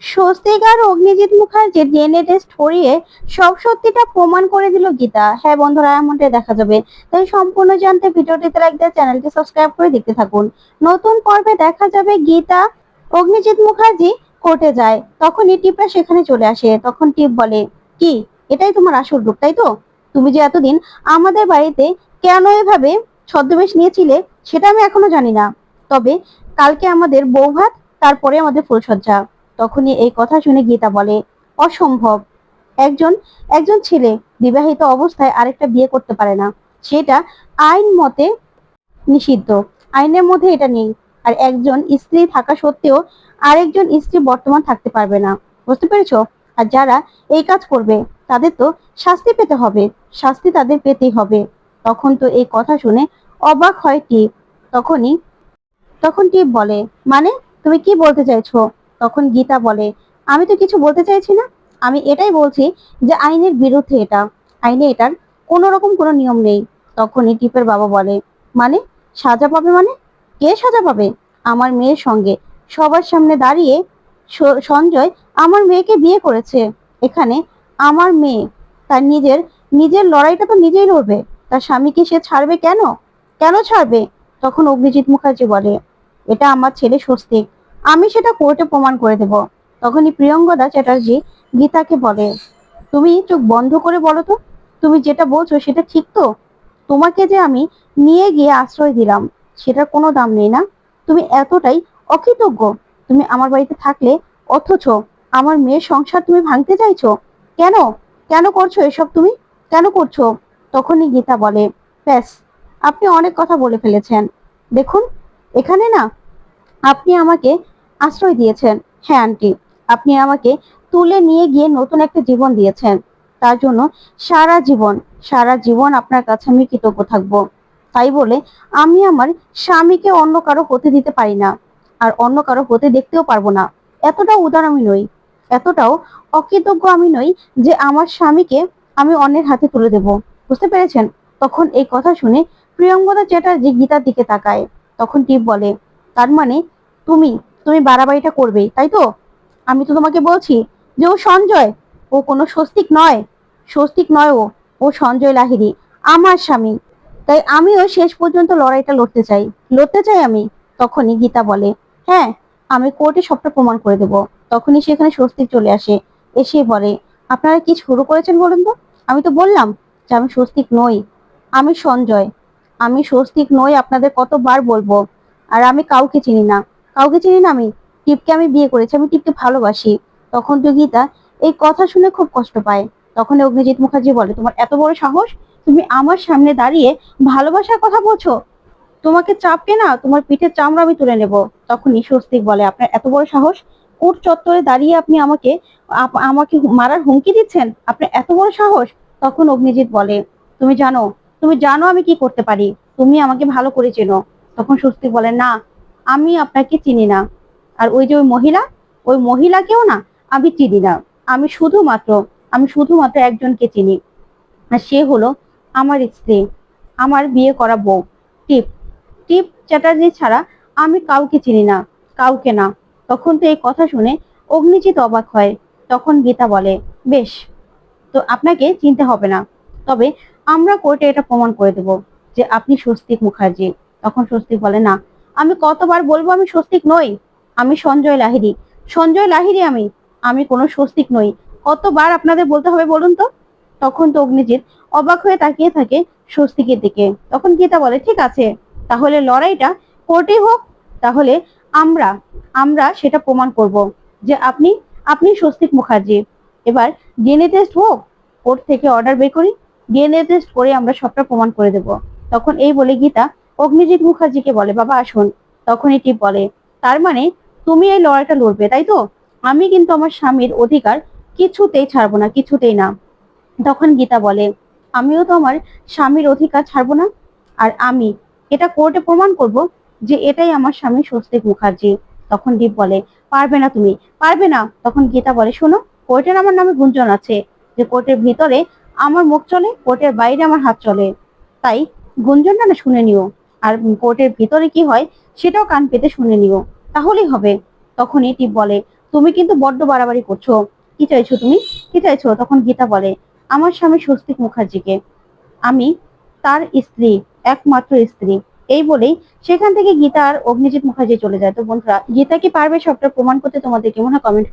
স্বস্তিক আর অগ্নিজিৎ মুখার্জির DNA test করিয়ে সব সত্যিটা প্রমাণ করে দিল গীতা। হ্যাঁ বন্ধুরা, এমনটাই দেখা যাবে। তাই সম্পূর্ণ জানতে ভিডিওটিতে দিয়ে চ্যানেলটি সাবস্ক্রাইব করে দেখতে থাকুন। নতুন পর্বে দেখা যাবে গীতা, অগ্নিজিৎ মুখার্জি কোর্টে যায়। তখনই টিপরা সেখানে চলে আসে। তখন টিপ বলে, কি? এটাই তোমার আসল রূপ, তাই তো? তুমি যে এতদিন আমাদের বাড়িতে কেন এভাবে ছদ্মবেশ নিয়েছিলে, সেটা আমি এখনও জানি না। তবে কালকে আমাদের বৌভাত, তারপরে আমাদের ফুলসজ্জা তখনই এই কথা শুনে গীতা বলে, অসম্ভব। একজন একজন ছেলে বিবাহিত অবস্থায় আরেকটা বিয়ে করতে পারে না। সেটা আইন মতে নিষিদ্ধ। আইনের মধ্যে এটা নেই। আর একজন স্ত্রী থাকা সত্ত্বেও আরেকজন স্ত্রী বর্তমান থাকতে পারবে না। বুঝতে পেরেছ? আর যারা এই কাজ করবে, তাদের তো শাস্তি পেতে হবে। শাস্তি তাদের পেতেই হবে। তখন তো এই কথা শুনে অবাক হয় টিপ। তখনই, তখন টিপ বলে মানে তুমি কি বলতে চাইছো? তখন গীতা বলে, আমি তো কিছু বলতে চাইছি না। আমি এটাই বলছি যে আইনের বিরুদ্ধে এটা। আইনে এটার কোনো রকম কোনো নিয়ম নেই। তখনই টিপের বাবা বলে মানে? সাজা পাবে মানে? কে সাজা পাবে? আমার মেয়ের সঙ্গে। সবার সামনে দাঁড়িয়ে সঞ্জয় আমার মেয়েকে বিয়ে করেছে। এখানে আমার মেয়ে, তার নিজের নিজের লড়াইটা তো নিজেই লড়বে। তার স্বামীকে সে ছাড়বে কেন? কেন ছাড়বে? তখন অভিজিৎ মুখার্জি বলে, এটা আমার ছেলে স্বস্তিক। আমি সেটা কোর্টে প্রমাণ করে দেব। তখনই প্রিয়ঙ্গদা চ্যাটার্জি গীতাকে বলে, তুমি চোখ বন্ধ করে বলো তো, তুমি যেটা বলছো সেটা ঠিক তো? তোমাকে যে আমি নিয়ে গিয়ে আশ্রয় দিলাম, সেটার কোনো দাম নেই না? তুমি এতটাই অকৃতজ্ঞ। তুমি আমার বাড়িতে থাকলে অথচ আমার মেয়ের সংসার তুমি ভাঙতে চাইছো? কেন? কেন করছ এসব তুমি? কেন করছ? তখনই গীতা বলে, ব্যাস, আপনি অনেক কথা বলে ফেলেছেন। দেখুন, এখানে না, আপনি আমাকে আশ্রয় দিয়েছেন। হ্যাঁ আন্টি, আপনি আমাকে তুলে নিয়ে গিয়ে নতুন একটা জীবন দিয়েছেন। তার জন্য সারা জীবন সারা জীবন আপনার কাছে আমি কৃতজ্ঞ থাকব। তাই বলে আমি আমার স্বামীকে অন্য কারও হতে দিতে পারি না, আর অন্য কারও হতে দেখতেও পারব না। এতটাও উদার আমি নই, এতটাও অকৃতজ্ঞ আমি নই যে আমার স্বামীকে আমি অন্যের হাতে তুলে দেব। বুঝতে পেরেছেন? তখন এই কথা শুনে প্রিয়ঙ্গদা চ্যাটার্জি গীতার দিকে তাকায়। তখন টিপ বলে, তার মানে তুমি তুমি বাড়াবাড়িটা করবেই, তাই তো? আমি তো তোমাকে বলছি যে ও সঞ্জয়, ও কোনো স্বস্তিক নয়। স্বস্তিক নয় ও ও সঞ্জয় লাহিড়ী, আমার স্বামী। তাই আমিও শেষ পর্যন্ত লড়াইটা লড়তে চাই। লড়তে চাই আমি, তখনই গীতা বলে হ্যাঁ আমি কোর্টে সবটা প্রমাণ করে দেব। তখনই সেখানে স্বস্তিক চলে আসে। এসে বলে, আপনারা কি শুরু করেছেন বলুন তো? আমি তো বললাম যে আমি স্বস্তিক নই। আমি সঞ্জয়। আমি স্বস্তিক নই, আপনাদের কতবার বলব? আর আমি কাউকে চিনি না। কাউকে চিনি না আমি। টিপকে আমি বিয়ে করেছি, আমি টিপকে ভালোবাসি। তখন তো গীতা এই কথা শুনে খুব কষ্ট পায়। তখন অগ্নিজিৎ মুখার্জি বলে, তোমার এত বড় সাহস? তুমি আমার সামনে দাঁড়িয়ে ভালোবাসার কথা বলছো? তোমাকে চাপকে না, তোমার পিঠে চামড়া আমি তুলে নেব। তখনই স্বস্তিক বলে, আপনার এত বড় সাহস? কোর্ট চত্বরে দাঁড়িয়ে আপনি আমাকে আমাকে মারার হুমকি দিচ্ছেন? আপনার এত বড় সাহস? তখন অগ্নিজিৎ বলে, তুমি জানো তুমি জানো আমি কি করতে পারি। তুমি আমাকে ভালো করে চেনো। তখন স্বস্তিক বলে, না আমি আপনাকে চিনি না। আর ওই যে ওই মহিলা, ওই মহিলাকেও না আমি চিনি না। আমি শুধুমাত্র আমি শুধুমাত্র একজনকে চিনি। আর সে হলো আমার স্ত্রী, আমার বিয়ে করা বউ, টিপ। টিপ চ্যাটার্জি ছাড়া আমি কাউকে চিনি না, কাউকে না। তখন তো এই কথা শুনে অগ্নিজিৎ অবাক হয়। তখন গীতা বলে, বেশ, তো আপনাকে চিনতে হবে না। তবে আমরা কোর্টে এটা প্রমাণ করে দেব যে আপনি স্বস্তিক মুখার্জি। তখন স্বস্তিক বলে, না আমি কতবার বলব আমি স্বস্তিক নই? আমি সঞ্জয় লাহিড়ী। সঞ্জয় লাহিড়ী আমি আমি কোনো স্বস্তিক নই। কতবার আপনাদের বলতে হবে বলুন তো? তখন তো অগ্নিজিৎ অবাক হয়ে তাকিয়ে থাকে স্বস্তিকের দিকে। তখন গীতা বলে, ঠিক আছে, তাহলে লড়াইটা কোর্টে হোক, তাহলে আমরা আমরা সেটা প্রমাণ করব যে আপনি আপনি স্বস্তিক মুখার্জি। এবার ডিএনএ টেস্ট হোক, কোর্ট থেকে অর্ডার বের করি ডিএনএ টেস্ট করে আমরা সবটা প্রমাণ করে দেব। তখন এই বলে গীতা অগ্নিজিৎ মুখার্জিকে বলে, বাবা আসুন তখনই টিপ বলে, তার মানে তুমি এই লড়াইটা লড়বে, তাই তো? আমি কিন্তু আমার স্বামীর অধিকার কিছুতেই ছাড়বো না, কিছুতেই না। তখন গীতা বলে, আমিও তো আমার স্বামীর অধিকার ছাড়বো না, আর আমি এটা কোর্টে প্রমাণ করব যে এটাই আমার স্বামী স্বস্তিক মুখার্জি। তখন দীপ বলে, পারবে না তুমি, পারবে না। তখন গীতা বলে, শোনো, কোর্টের আমার নামে গুঞ্জন আছে যে কোর্টের ভিতরে আমার মুখ চলে, কোর্টের বাইরে আমার হাত চলে। তাই গুঞ্জনটা না শুনে নিও। আর কোর্টের ভিতরে কি হয় সেটাও কান পেতে শুনে নিও। তাহলেই হবে। তখন এটি বলে, তুমি কিন্তু বড্ড বাড়াবাড়ি করছ। কি চাইছো তুমি? কি চাইছো? তখন গীতা বলে, আমার স্বামী স্বস্তিক মুখার্জিকে। আমি তার স্ত্রী, একমাত্র স্ত্রী। এই বলেই সেখান থেকে গীতা আর অগ্নিজিৎ মুখার্জি চলে যায়। তো বন্ধুরা, গীতা কি পারবে সবটা প্রমাণ করতে? তোমাদের কেমন হয় কমেন্ট